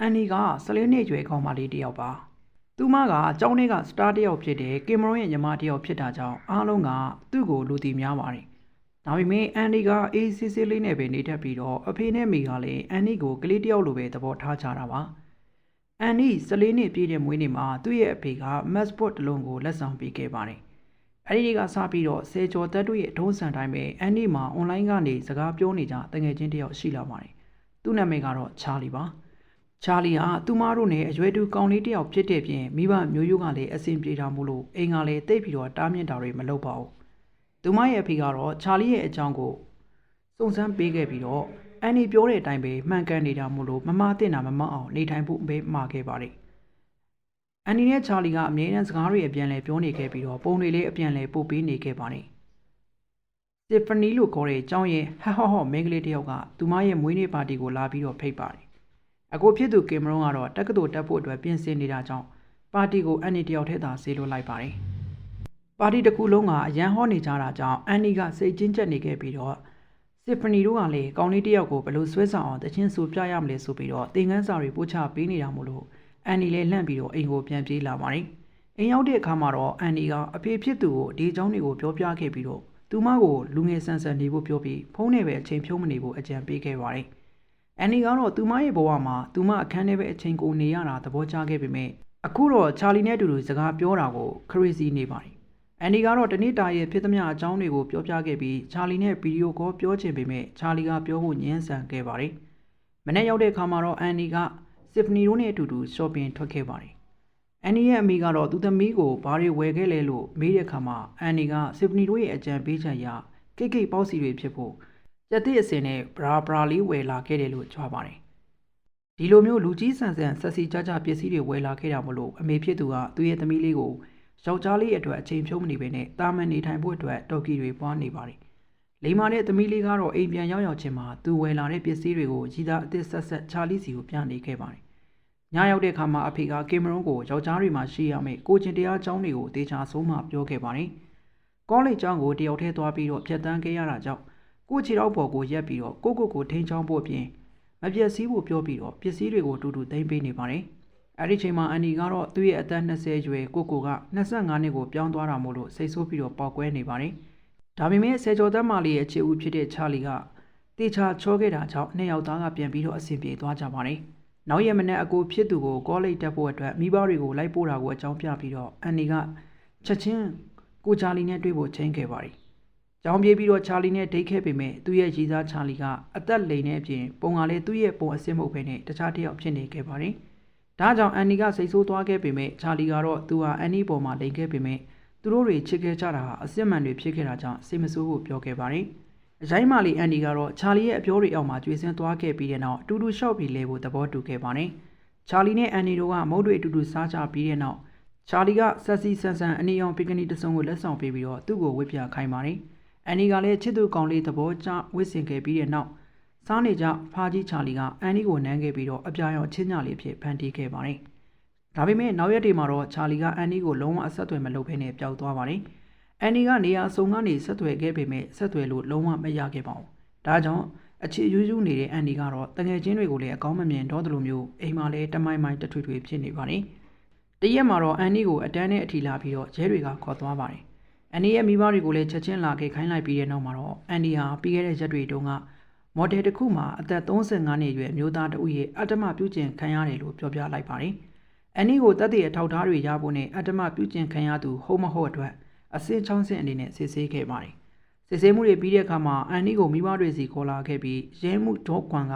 အန်နီက14နှစ်အရွယ်ကောင်မလေးတစ်ယောက်ပါသူမကကျောင်းထဲကစတားတစ်ယောက်ဖြစ်တယ်ကင်မရွန်ရဲ့ညီမတစ်ယောက်ဖြစ်တာကြောင့်အားလုံးကသူ့ကိုလူတီများပါတယ်ဒါပေမဲ့အန်ဒီကအေးဆေးဆေးလေးနဲ့ပဲနေတတ်ပြီးတော့အဖေနဲ့မိကလည်းအန်ဒီကိုကလေးတစ်ယောက်လိုပဲသဘောထားကြတာပါအန်ဒီ14နှစ်ပြည့်တဲ့မွေးနေ့မှာသူ့ရဲ့အဖေက massport တလုံးကိုလက်ဆောင်ပေးခဲ့ပါတယ်အဲ့ဒီကစပြီးတော့စေကျော်တက်တို့ရဲ့ဒုံးဆန်တိုင်းပဲအန်ဒီမှာ online ကနေစကားပြောနေကြတငယ်ချင်းတယောက်ရှိလာပါတယ်သူ့နာမည်ကတော့ချာလီပါ။ ချာလီဟာသူမတို့နဲ့အရွယ်တူကောင်းလေးတစ်ယောက်ဖြစ်တဲ့ပြင်မိဘမျိုးရိုးကလည်းအဆင်ပြေတာမို့လို့အိမ်ကလည်းတိတ်ပြီးတော့တားမြစ်တာတွေမလုပ်ပါဘူး။သူမရဲ့အဖေကတော့ချာလီရဲ့အကြောင်းကိုစုံစမ်းပေးခဲ့ပြီးတော့အန်နီပြောတဲ့အတိုင်းပဲမှန်ကန်နေတာမို့လို့မမတင်တာမမအောင်နေထိုင်ဖို့ပဲမှာခဲ့ပါတယ်။အန်နီနဲ့ချာလီကအမြဲတမ်းစကားတွေအပြန်လဲပြောနေခဲ့ပြီးတော့ပုံတွေလေးအပြန်လဲပို့ပေးနေခဲ့ပါတယ်။စစ်ဖနီလို့ခေါ်တဲ့အကြောင်းရဲ့ဟဟဟမင်းကလေးတစ်ယောက် ကသူမရဲ့မွေးနေ့ပါတီကိုလာပြီးတော့ဖိတ်ပါတယ်။ အကိုဖြစ်သူကင်မရွန်ကတော့တက္ကသိုလ်တက်ဖို့အတွက်ပြင်ဆင်နေတာကြောင့်ပါတီကိုအန်နီတယောက်ထဲသာဆေးလွှတ်လိုက်ပါတယ်။ပါတီတစ်ခုလုံးကအရန်ဟောနေကြတာကြောင့်အန်နီကစိတ်ကျဉ်ကျက်နေခဲ့ပြီးတော့စစ်ဖနီတို့ကလည်းကောင်းလေးတစ်ယောက်ကိုဘယ်လိုဆွဲဆောင်အောင်တချင်းဆိုပြရမလဲဆိုပြီးတော့သင်ခန်းစာတွေပို့ချပေးနေတာမို့လို့အန်နီလည်းလှန့်ပြီးတော့အိမ်ကိုပြန်ပြေးလာပါတယ်။အိမ်ရောက်တဲ့အခါမှာတော့အန်နီကအဖေဖြစ်သူကိုဒီအကြောင်းတွေကိုပြောပြခဲ့ပြီးတော့သူမကိုလူငယ်ဆန်ဆန်နေဖို့ပြောပြီးဖုန်းနဲ့ပဲအချိန်ဖြုံးမနေဖို့အကြံပေးခဲ့ပါတယ်။ အန်နီကတော့သူမရဲ့ဘဝမှာသူမအခန်းထဲပဲအချိန်ကိုနေရတာသဘောကျခဲ့ပေမဲ့အခုတော့ချာလီနဲ့အတူတူစကားပြောတာကိုခရီစီနေပါတယ်။အန်နီကတော့တနေ့တာရဲ့ဖြစ်သမျှအကြောင်းတွေကိုပြောပြခဲ့ပြီးချာလီနဲ့ဗီဒီယိုကောပြောချင်ပေမဲ့ချာလီကပြောဖို့ညှင်းဆန်ခဲ့ပါတယ်။မနေ့ရောက်တဲ့အခါမှာတော့အန်နီကစစ်ဖနီတို့နဲ့အတူတူရှော့ပင်ထွက်ခဲ့ပါတယ်။အန်နီရဲ့အမိကတော့သူသမီးကိုဘာတွေဝယ်ခဲ့လဲလို့မေးတဲ့အခါမှာအန်နီကစစ်ဖနီတို့ရဲ့အကြံပေးချက်အရကိတ်ကိတ်ပေါက်စီတွေဖြစ်ဖို့ ကြက်တဲ့အစင်နဲ့ဘရာဘရာလေးဝယ်လာခဲ့တယ်လို့ကြွားပါတယ်။ဒီလိုမျိုးလူကြီးဆန်ဆန်ဆက်စီကြကြပစ္စည်းတွေဝယ်လာခဲ့တာမလို့အမေဖြစ်သူကသူ့ရဲ့သမီးလေးကိုယောက်ျားလေးအတွက်အချိန်ဖြုံးမနေပဲနဲ့တာမန်နေထိုင်ဖို့အတွက်တော်ကီတွေပွားနေပါတယ်။လိမ္မာတဲ့သမီးလေးကတော့အိမ်ပြန်ရောက်ရောက်ချင်းမှာသူဝယ်လာတဲ့ပစ္စည်းတွေကိုကြီးသားအသစ်ဆက်ဆက်ချာလီစီကိုပြနေခဲ့ပါတယ်။ညရောက်တဲ့အခါမှာအဖေကကင်မရွန်ကိုယောက်ျားတွေမှာရှိရမယ့်ကိုချင်းတရားကျောင်းတွေကိုတေချာဆုံးမှပြောခဲ့ပါတယ်။ကောလိပ်ကျောင်းကိုတယောက်တည်းသွားပြီးတော့ဖြတ်တန်းခဲ့ရတာကြောင့် ကိုခြေထောက်ပေါ်ကိုရက်ပြီးတော့ကိုကိုကိုထိန်းချောင်းဖို့အပြင်မပြည့်စည်ဖို့ပြောပြီးတော့ပစ္စည်းတွေကိုတူတူသိမ်းပေးနေပါတယ်။အဲဒီချိန်မှာအန်နီကတော့သူ့ရဲ့အသက်20ရွယ်ကိုကိုက25နှစ်ကိုပြောင်းသွားတာမို့လို့စိတ်ဆိုးပြီးတော့ပေါက်ကွဲနေပါတယ်။ဒါပေမဲ့ဆယ်ကျော်သက်မလေးရဲ့အခြေဦးဖြစ်တဲ့ချာလီကတေချာချောခဲ့တာကြောင့်နှစ်ယောက်သားကပြန်ပြီးတော့အဆင်ပြေသွားကြပါတယ်။နောက်ရက်မနေ့အကိုဖြစ်သူကိုကောလိပ်တက်ဖို့အတွက်မိဘတွေကိုလိုက်ပို့တာကိုအကြောင်းပြပြီးတော့အန်နီကချက်ချင်းကိုချာလီနဲ့တွေ့ဖို့ချိန်ခဲ့ပါတယ်။ ကြောင်ပြေးပြီးတော့ချာလီနဲ့ဒိတ်ခဲ့ပေမဲ့သူ့ရဲ့ရည်စားချာလီကအသက်လိမ်နေအပြင်ပုံကလည်းသူ့ရဲ့ပုံအစင်းမဟုတ်ဘဲနဲ့တခြားတစ်ယောက်ဖြစ်နေခဲ့ပါတယ်။ဒါကြောင့်အန်နီကစိတ်ဆိုးသွားခဲ့ပေမဲ့ချာလီကတော့သူဟာအန်နီပေါ်မှာလိမ်ခဲ့ပေမဲ့သူတို့တွေချစ်ခဲ့ကြတာဟာအစစ်မှန်တွေဖြစ်ခဲ့တာကြောင့်စိတ်မဆိုးဖို့ပြောခဲ့ပါတယ်။အတိုင်းမာလီအန်နီကတော့ချာလီရဲ့အပြောတွေအောက်မှာကျွေးစင်းသွားခဲ့ပြီးတဲ့နောက်အတူတူရှော့ပြီးလဲဖို့သဘောတူခဲ့ပါတယ်။ချာလီနဲ့အန်နီတို့ကမုတ်တွေအတူတူစားကြပြီးတဲ့နောက်ချာလီကဆက်စီဆန်ဆန်အနီရောင်ပင်ကနီတစ်စုံကိုလက်ဆောင်ပေးပြီးတော့သူ့ကိုဝစ်ပြခိုင်းပါတယ်။ အန်နီကလည်းချစ်သူကောင်လေးသဘောကျဝစ်စင်ခဲ့ပြီးတဲ့နောက်စားနေကြဖာကြီးချာလီကအန်နီကိုနမ်းခဲ့ပြီးတော့အပြာရောင်ချင်းညာလေးဖြစ်ဖန်တီးခဲ့ပါတယ်။ဒါပေမဲ့နောက်ရက်တွေမှာတော့ချာလီကအန်နီကိုလုံးဝအဆက်အသွယ်မလုပ်ဘဲနဲ့ပျောက်သွားပါတယ်။အန်နီကနေရာအစုံကနေဆက်သွယ်ခဲ့ပေမဲ့ဆက်သွယ်လို့လုံးဝမရခဲ့ပါဘူး။ဒါကြောင့်အခြေယူးယူးနေတဲ့အန်နီကတော့တငယ်ချင်းတွေကိုလည်းအကောင်းမမြင်တော့တယ်လို့မျိုးအိမ်မှာလည်းတမိုင်းမိုင်းတထွေထွေဖြစ်နေပါတယ်။တရက်မှာတော့အန်နီကိုအတန်းနဲ့အထီလာပြီးတော့ရဲတွေကခေါ်သွားပါတယ်။ အန်ဒီရဲ့မိဘတွေကိုလည်းချက်ချင်းလာခဲ့ခိုင်းလိုက်ပြီးတဲ့နောက်မှာတော့အန်ဒီဟာပြီးခဲ့တဲ့ရက်တွေတုန်းကမော်ဒယ်တစ်ခုမှာအသက်35နှစ်အရွယ်မျိုးသားတဦးရဲ့အတ္တမပြုကျင့်ခံရတယ်လို့ပြောပြလိုက်ပါတယ်။အန်ဒီကိုတက်တဲ့အထောက်အထားတွေရဖို့နဲ့အတ္တမပြုကျင့်ခံရသူဟုတ်မဟုတ်အတွက်အစင်းချောင်းစင်းအနေနဲ့စစ်ဆေးခဲ့ပါတယ်။စစ်ဆေးမှုတွေပြီးတဲ့အခါမှာအန်ဒီကိုမိဘတွေစီခေါ်လာခဲ့ပြီးရဲမှုဒေါကွန်က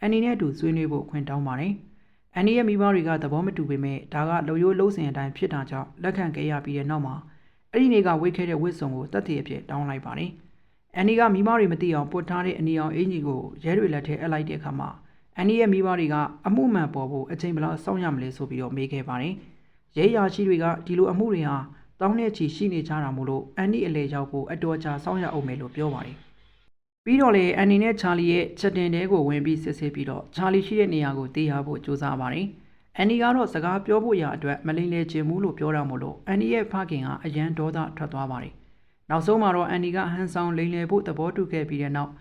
အန်ဒီနဲ့အတူဆွေးနွေးဖို့ခွင့်တောင်းပါတယ်။အန်ဒီရဲ့မိဘတွေကသဘောမတူပေမဲ့ဒါကလုံရိုးလုံးစင်အတိုင်းဖြစ်တာကြောင့်လက်ခံခဲ့ရပြီးတဲ့နောက်မှာ အဲ့ဒီနေ့ကဝိတ်ခဲ့တဲ့ဝစ်စုံကိုတက်တည်အဖြစ်တောင်းလိုက်ပါတယ်။အန်ဒီကမိမတွေမသိအောင်ပုတ်ထားတဲ့အနီအောင်အင်ကြီးကိုရဲတွေလက်ထဲအပ်လိုက်တဲ့အခါမှာအန်ဒီရဲ့မိဘတွေကအမှုမှန်ပေါ်ဖို့အချိန်ဘယ်လောက်စောင့်ရမလဲဆိုပြီးတော့မေးခဲ့ပါတယ်။ရဲရာရှိတွေကဒီလိုအမှုတွေဟာတောင်းတဲ့ချီရှိနေကြတာမို့လို့အန်ဒီအလေရောက်ဖို့အတော်ကြာစောင့်ရအောင်မယ်လို့ပြောပါတယ်။ပြီးတော့လေအန်နီနဲ့ချာလီရဲ့ချက်တင်တဲကိုဝင်ပြီးစစ်ဆေးပြီးတော့ချာလီရှိတဲ့နေရာကိုတေးရဖို့ကြိုးစားပါတယ်။ အန်နီကတော့စကားပြောဖို့ရအတွက်မလိမ့်လေချင်ဘူးလို့ပြောတာမို့လို့အန်နီရဲ့ဖခင်ကအရန်ဒေါသထွက်သွားပါတယ်။နောက်ဆုံးမှာတော့အန်နီကဟန်ဆောင်လိမ့်လေဖို့သဘောတူခဲ့ပြီးတဲ့နောက်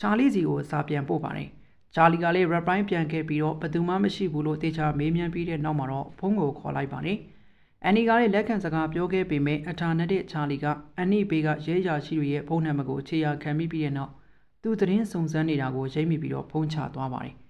ချာလီစီကိုစာပြန်ပို့ပါတယ်။ချာလီကလည်း rap ပိုင်းပြန်ခဲ့ပြီးတော့ဘယ်သူမှမရှိဘူးလို့တေချာမေးမြန်းပြီးတဲ့နောက်မှာတော့ဖုန်းကိုခေါ်လိုက်ပါတယ်။အန်နီကလည်းလက်ခံစကားပြောခဲ့ပေမဲ့အထာနဲ့တဲ့ချာလီကအန်နီဘေးကရဲရာရှိတွေရဲ့ဖုန်းနံပါတ်ကိုခြေရာခံမိပြီးတဲ့နောက်သူသတင်းစုံစမ်းနေတာကိုရိပ်မိပြီးတော့ဖုန်းချသွားပါတယ်။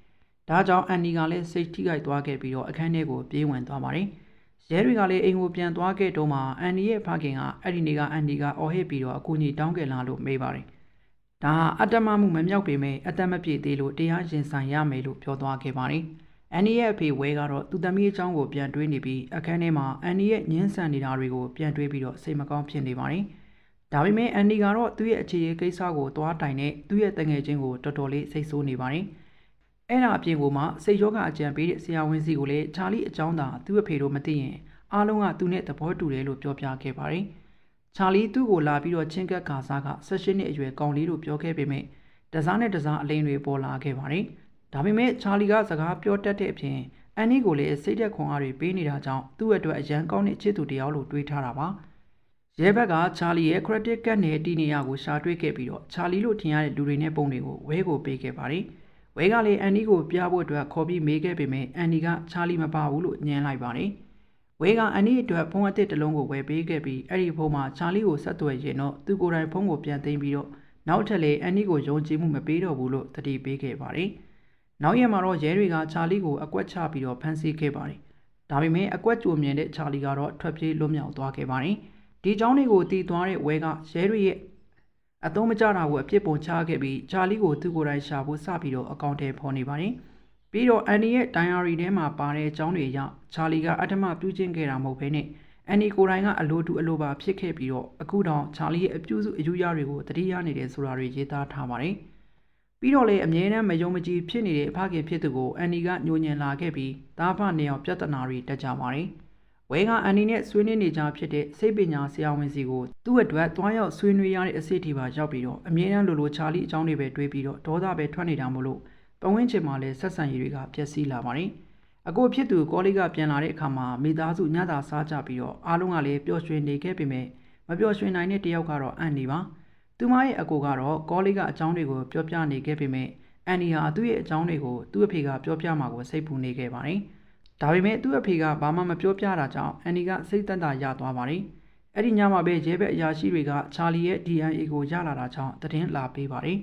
ဒါကြောင့်အန်နီကလည်းစိတ်ထိခိုက်သွားခဲ့ပြီးတော့အခန်းထဲကိုပြေးဝင်သွားပါတယ်။ရဲတွေကလည်းအိမ်ကိုပြန်သွားခဲ့တော့မှအန်နီရဲ့ဖခင်ကအဲ့ဒီနေ့ကအန်နီကအော်ဟစ်ပြီးတော့အကူအညီတောင်းခဲ့လာလို့မေးပါတယ်။ဒါဟာအတ္တမမှုမမြောက်ပေမဲ့အတ္တမပြည့်သေးလို့တရားရင်ဆိုင်ရမယ်လို့ပြောသွားခဲ့ပါတယ်။အန်နီရဲ့အဖေဝဲကတော့သူသမီးအကြောင်းကိုပြန်တွေးနေပြီးအခန်းထဲမှာအန်နီရဲ့ညှင်းဆန်နေတာတွေကိုပြန်တွေးပြီးတော့စိတ်မကောင်းဖြစ်နေပါတယ်။ဒါပေမဲ့အန်နီကတော့သူ့ရဲ့အခြေအကိစ္စကိုသွားတိုင်နဲ့သူ့ရဲ့တငယ်ချင်းကိုတော်တော်လေးစိတ်ဆိုးနေပါတယ်။ အဲ့ဒါအပြင်ကမှစိတ်ရောဂါအကြံပေးတဲ့ဆရာဝန်စီကိုလည်းချာလီအကြောင်းသာသူ့အဖေတို့မသိရင်အားလုံးကသူနဲ့သဘောတူတယ်လို့ပြောပြခဲ့ပါတယ်။ချာလီသူ့ကိုလာပြီးတော့ချင်းကပ်ကာစားက16နှစ်အရွယ်ကောင်လေးလို့ပြောခဲ့ပေမဲ့တစားနဲ့တစားအလိန်တွေပေါ်လာခဲ့ပါတယ်။ဒါပေမဲ့ချာလီကစကားပြောတတ်တဲ့အပြင်အန်နီကိုလည်းစိတ်သက်ခွန်အားတွေပေးနေတာကြောင့်သူ့အတွက်အရန်ကောင်းတဲ့ချစ်သူတစ်ယောက်လို့တွေးထားတာပါ။ရဲဘက်ကချာလီရဲ့ credit card နဲ့တီနေရကိုရှာတွေ့ခဲ့ပြီးတော့ချာလီလို့ထင်ရတဲ့လူတွေနဲ့ပုံတွေကိုဝဲကိုပေးခဲ့ပါတယ်။ ဝဲကလည်းအန်နီကိုပြဖို့အတွက်ခေါ်ပြီးမေးခဲ့ပေမဲ့အန်နီကချာလီမပါဘူးလို့ညင်းလိုက်ပါတယ်။ ဝဲကအန်နီအတွက်ဖုန်းအသစ်တစ်လုံးကိုဝယ်ပေးခဲ့ပြီးအဲ့ဒီဖုန်းမှာချာလီကိုဆက်သွယ်ရင်တော့သူကိုယ်တိုင်ဖုန်းကိုပြန်သိမ်းပြီးတော့နောက်ထပ်လည်းအန်နီကိုယုံကြည်မှုမပေးတော့ဘူးလို့တတိပေးခဲ့ပါတယ်။နောက်ရက်မှာတော့ရဲတွေကချာလီကိုအကွက်ချပြီးတော့ဖမ်းဆီးခဲ့ပါတယ်။ဒါပေမဲ့အကွက်ကြိုမြင်တဲ့ချာလီကတော့ထွက်ပြေးလွတ်မြောက်သွားခဲ့ပါတယ်။ဒီเจ้าတွေကိုတီးသွားတဲ့ဝဲကရဲတွေရဲ့ အသုံးမကျတာကိုအပြစ်ပုံချခဲ့ပြီးချာလီကိုသူကိုယ်တိုင်ရှာဖို့စပြီးတော့အကောင့်ထဲဖော်နေပါတယ်။ပြီးတော့အန်နီရဲ့ဒိုင်ယာရီထဲမှာပါတဲ့အကြောင်းတွေအရချာလီကအထမပြုကျင့်ခဲ့တာမဟုတ်ဘဲနဲ့အန်နီကိုယ်တိုင်ကအလိုတူအလိုပါဖြစ်ခဲ့ပြီးတော့အခုတော့ချာလီရဲ့အပြုစုအယူရတွေကိုတတိယနေတယ်ဆိုတာတွေရေးသားထားပါတယ်။ပြီးတော့လေအမြဲတမ်းမယုံမကြည်ဖြစ်နေတဲ့အဖခင်ဖြစ်သူကိုအန်နီကညှိုညင်လာခဲ့ပြီးသားဖနေအောင်ပြဿနာတွေတက်ကြပါတယ်။ ဝဲကအန်နီနဲ့ဆွေးနွေးနေကြဖြစ်တဲ့စိတ်ပညာဆရာဝန်စီကိုသူ့အတွက်တွားရောက်ဆွေးနွေးရတဲ့အစီအထိပါရောက်ပြီးတော့အမြဲတမ်းလိုလိုချာလီအကြောင်းတွေပဲတွေးပြီးတော့ဒေါသပဲထွက်နေတာမို့လို့ပဝင်းချင်မှာလည်းဆက်ဆံရည်တွေကပျက်စီးလာပါတယ်။အကိုဖြစ်သူကောလေးကပြန်လာတဲ့အခါမှာမိသားစုညသာစားကြပြီးတော့အားလုံးကလည်းပျော်ရွှင်နေခဲ့ပေမဲ့မပျော်ရွှင်နိုင်တဲ့တယောက်ကတော့အန်နီပါ။သူမရဲ့အကိုကတော့ကောလေးကအကြောင်းတွေကိုပြောပြနေခဲ့ပေမဲ့အန်နီဟာသူ့ရဲ့အကြောင်းတွေကိုသူ့အဖေကပြောပြမှာကိုစိတ်ပူနေခဲ့ပါတယ်။ ဒါပေမဲ့သူ့အဖေကဘာမှမပြောပြတာကြောင့်အန်နီကစိတ်သက်သာရသွားပါတယ်။အဲ့ဒီညမှာပဲရဲဘက်အရာရှိတွေကချာလီရဲ့ DNA ကိုရလာတာကြောင့်သတင်းလာပေးပါတယ်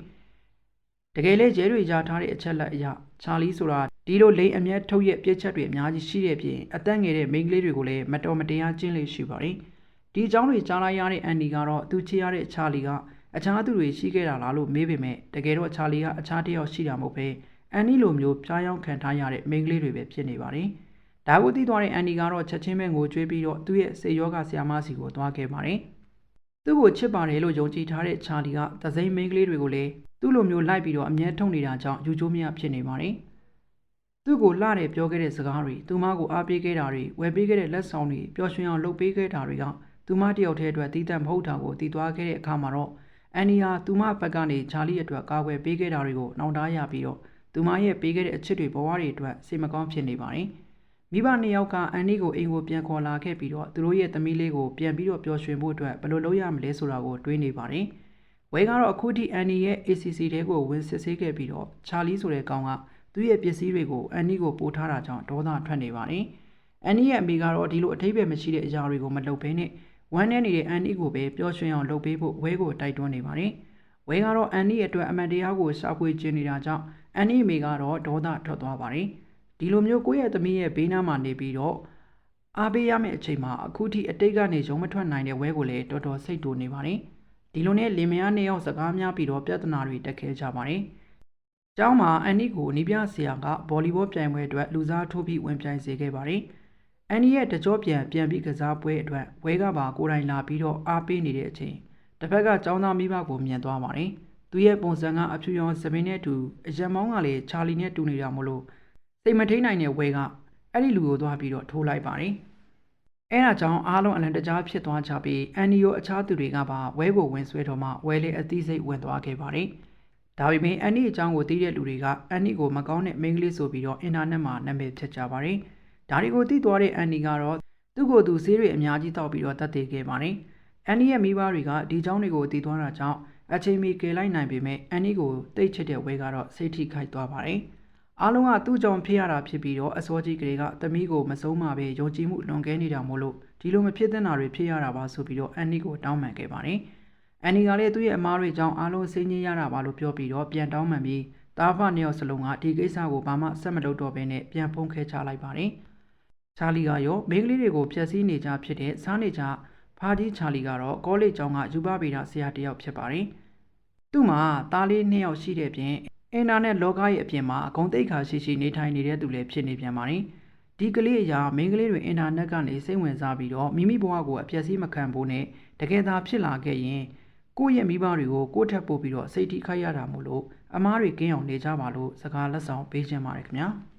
။တကယ်လဲရဲတွေကြားထားတဲ့အချက်လက်အရချာလီဆိုတာဒီလိုလိန်အမျက်ထုတ်ရဲ့ပြစ်ချက်တွေအများကြီးရှိတဲ့အပြင်အသက်ငယ်တဲ့မိန်းကလေးတွေကိုလည်းမတော်မတရားကျင့်လေရှိပါတယ်။ဒီအကြောင်းတွေကြားလိုက်ရတဲ့အန်နီကတော့သူချေရတဲ့ချာလီကအခြားသူတွေရှိခဲ့တာလားလို့မေးပေမဲ့တကယ်တော့ချာလီကအခြားတစ်ယောက်ရှိတာမဟုတ်ပဲအန်နီလိုမျိုးပြားယောင်းခံထားရတဲ့မိန်းကလေးတွေပဲဖြစ်နေပါတယ်။ ဒါကိုသိသွားတဲ့အန်နီကတော့ချက်ချင်းပဲငိုကြွေးပြီးတော့သူ့ရဲ့စေယောဂဆရာမစီကိုသွားခဲ့ပါတယ်။သူ့ကိုချစ်ပါတယ်လို့ယုံကြည်ထားတဲ့ချာလီကသစိမ်းမိန်းကလေးတွေကိုလည်းသူ့လိုမျိုးလိုက်ပြီးတော့အမျက်ထုတ်နေတာကြောင့်ယူကျိုးမရဖြစ်နေပါတယ်။သူ့ကိုလှတယ်ပြောခဲ့တဲ့စကားတွေသူမကိုအားပေးခဲ့တာတွေဝယ်ပေးခဲ့တဲ့လက်ဆောင်တွေပျော်ရွှင်အောင်လုပ်ပေးခဲ့တာတွေကသူမတယောက်တည်းအတွက်တီးတန့်မဟုတ်တာကိုတည်သွားခဲ့တဲ့အခါမှာတော့အန်နီဟာသူမဘက်ကနေချာလီအတွက်ကာကွယ်ပေးခဲ့တာတွေကိုနှောင့်တရပြီးတော့သူမရဲ့ပေးခဲ့တဲ့အချစ်တွေဘဝတွေအတွက်စိတ်မကောင်းဖြစ်နေပါတယ်။ မိဘနှစ်ယောက်ကအန်နီကိုအိမ်ကိုပြန်ခေါ်လာခဲ့ပြီးတော့သူတို့ရဲ့သမီးလေးကိုပြန်ပြီးတော့ပျော်ရွှင်ဖို့အတွက်ဘယ်လိုလုပ်ရမလဲဆိုတာကိုတွေးနေပါတယ်။ဝဲကတော့အခုထိအန်နီရဲ့ ACC တဲကိုဝင်စစ်ဆေးခဲ့ပြီးတော့ချာလီဆိုတဲ့ကောင်ကသူ့ရဲ့ပစ္စည်းတွေကိုအန်နီကိုပို့ထားတာကြောင့်ဒေါသထွက်နေပါတယ်။အန်နီရဲ့အမေကတော့ဒီလိုအထိပ္ပယ်မရှိတဲ့အရာတွေကိုမလုပ်ဘဲနဲ့ဝမ်းနဲ့နေတဲ့အန်နီကိုပဲပျော်ရွှင်အောင်လုပ်ပေးဖို့ဝဲကိုတိုက်တွန်းနေပါတယ်။ဝဲကတော့အန်နီအတွက်အမှန်တရားကိုရှာဖွေကျင်နေတာကြောင့်အန်နီအမေကတော့ဒေါသထွက်သွားပါတယ်။ ဒီလိုမျိုးကိုယ့်ရဲ့သမီးရဲ့ဘေးနားမှာနေပြီးတော့အားပေးရမယ့်အချိန်မှာအခုထိအတိတ်ကနေရုံမထွက်နိုင်တဲ့ဝဲကိုလည်းတော်တော်စိတ်တူနေပါတယ်။ဒီလိုနဲ့လင်မယားနှစ်ယောက်စကားများပြီးတော့ပြဿနာတွေတက်ခဲကြပါတယ်။ကျောင်းမှာအန်နီကိုနီးပြဆရာကဗော်လီဘောပြိုင်ပွဲအတွက်လူစားထိုးပြီးဝင်ပြိုင်စေခဲ့ပါတယ်။အန်နီရဲ့တကြောပြန်ပြန်ပြီးကစားပွဲအတွက်ဝဲကပါကိုယ်တိုင်လာပြီးတော့အားပေးနေတဲ့အချိန်တစ်ဖက်ကကျောင်းသားမိဘကိုမြင်သွားပါတယ်။သူရဲ့ပုံစံကအဖြူရောင်စပင်းနဲ့တူအရံမောင်းကလည်းချာလီနဲ့တူနေတာမို့လို့ စိတ်မထိန်နိုင်တဲ့ဝဲကအဲ့ဒီလူကိုသွားပြီးတော့ထိုးလိုက်ပါတယ်။အဲ့ဒါကြောင့်အားလုံးအလံတကြားဖြစ်သွားကြပြီးအန်နီယိုအခြားသူတွေကပါဝဲကိုဝင်ဆွဲတော့မှဝဲလေးအသီးစိတ်ဝင်သွားခဲ့ပါတယ်။ဒါပေမဲ့အန်နီအကြောင်းကိုသိတဲ့လူတွေကအန်နီကိုမကောင်းတဲ့မိန်းကလေးဆိုပြီးတော့အင်တာနက်မှာနာမည်ဖြစ်ကြပါတယ်။ဒါတွေကိုသိသွားတဲ့အန်နီကတော့သူ့ကိုယ်သူဆေးတွေအများကြီးတောက်ပြီးတော့တတ်သေးခဲ့ပါတယ်။အန်နီရဲ့မိဘတွေကဒီအကြောင်းတွေကိုသိသွားတာကြောင့်အချိန်မီကယ်လိုက်နိုင်ပေမဲ့အန်နီကိုတိတ်ချစ်တဲ့ဝဲကတော့စိတ်ထိခိုက်သွားပါတယ်။ အားလုံးကသူ့ကြောင့်ဖြစ်ရတာဖြစ်ပြီးတော့အစောကြီးကလေးကသမီးကိုမဆုံးမပဲယုံကြည်မှုလွန်ကဲနေတာမို့လို့ဒီလိုမဖြစ်သင့်တာတွေဖြစ်ရတာပါဆိုပြီးတော့အန်နီကိုတောင်းပန်ခဲ့ပါတယ်။အန်နီကလည်းသူ့ရဲ့အမားတွေကြောင့်အားလုံးစိတ်ညစ်ရတာပါလို့ပြောပြီးတော့ပြန်တောင်းပန်ပြီးတာဖနှစ်ယောက်စလုံးကဒီကိစ္စကိုဘာမှဆက်မလုပ်တော့ဘဲနဲ့ပြန်ဖုံးခဲချလိုက်ပါတယ်။ချာလီကရောမိန်းကလေးတွေကိုဖျက်ဆီးနေကြဖြစ်တဲ့စားနေကြဖာဒီချာလီကတော့ကောလိပ်ကျောင်းကယူပဗေဒဆရာတစ်ယောက်ဖြစ်ပါတယ်။သူ့မှာသားလေးနှစ်ယောက်ရှိတဲ့ပြင် အင်တာနက်လောကရဲ့အပြင်မှာအကုန်သိက္ခာရှိရှိနေထိုင်နေတဲ့သူလည်းဖြစ်နေပြန်ပါတယ်။ဒီကလေးအရာမိန်းကလေးတွေအင်တာနက်ကနေစိတ်ဝင်စားပြီးတော့မိမိဘဝကိုအပြည့်စည်းမခံဖို့နဲ့တကယ်သာဖြစ်လာခဲ့ရင်ကိုယ့်ရဲ့မိဘတွေကိုကိုယ့်ထက်ပို့ပြီးတော့စိတ်ထိခိုက်ရတာမို့လို့အမားတွေကင်းအောင်နေကြပါလို့စကားလက်ဆောင်ပေးခြင်းပါတယ်ခင်ဗျာ။